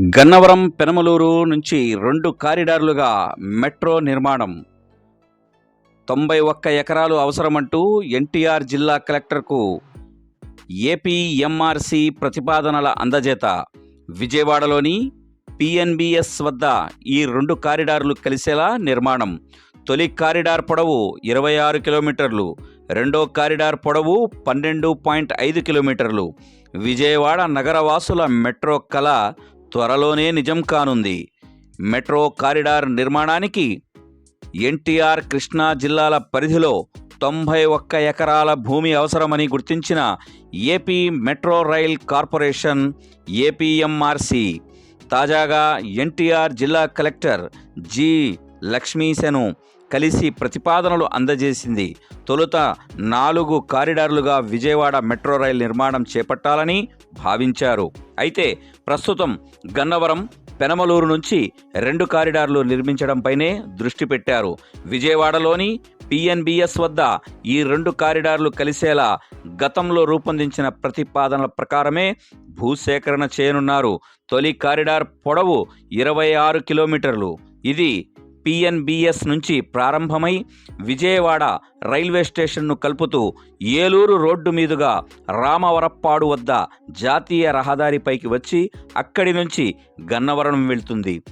గన్నవరం పెనమలూరు నుంచి రెండు కారిడార్లుగా మెట్రో నిర్మాణం. తొంభై ఒక్క ఎకరాలు అవసరమంటూ ఎన్టీఆర్ జిల్లా కలెక్టర్కు ఏపీ ఎంఆర్సి ప్రతిపాదనల అందజేత. విజయవాడలోని పిఎన్బిఎస్ వద్ద ఈ రెండు కారిడార్లు కలిసేలా నిర్మాణం. తొలి కారిడార్ పొడవు ఇరవై ఆరు కిలోమీటర్లు రెండో కారిడార్ పొడవు పన్నెండు పాయింట్ ఐదు కిలోమీటర్లు. విజయవాడ నగరవాసుల మెట్రో కళ త్వరలోనే నిజం కానుంది. మెట్రో కారిడార్ నిర్మాణానికి ఎన్టీఆర్ కృష్ణా జిల్లాల పరిధిలో తొంభై ఒక్క ఎకరాల భూమి అవసరమని గుర్తించిన AP metro rail corporation APMRC. తాజాగా ఎన్టీఆర్ జిల్లా కలెక్టర్ జి లక్ష్మీసెను కలిసి ప్రతిపాదనలు అందజేసింది. తొలుత నాలుగు కారిడార్లుగా విజయవాడ మెట్రో రైల్ నిర్మాణం చేపట్టాలని భావించారు. అయితే ప్రస్తుతం గన్నవరం పెనమలూరు నుంచి రెండు కారిడార్లు నిర్మించడంపైనే దృష్టి పెట్టారు. విజయవాడలోని పిఎన్బిఎస్ వద్ద ఈ రెండు కారిడార్లు కలిసేలా గతంలో రూపొందించిన ప్రతిపాదనల ప్రకారమే భూసేకరణ చేయనున్నారు. తొలి కారిడార్ పొడవు ఇరవై ఆరు కిలోమీటర్లు. ఇది పిఎన్బిఎస్ నుంచి ప్రారంభమై విజయవాడ రైల్వే స్టేషన్ను కలుపుతూ ఏలూరు రోడ్డు మీదుగా రామవరప్పాడు వద్ద జాతీయ రహదారిపైకి వచ్చి అక్కడి నుంచి గన్నవరం వెళ్తుంది.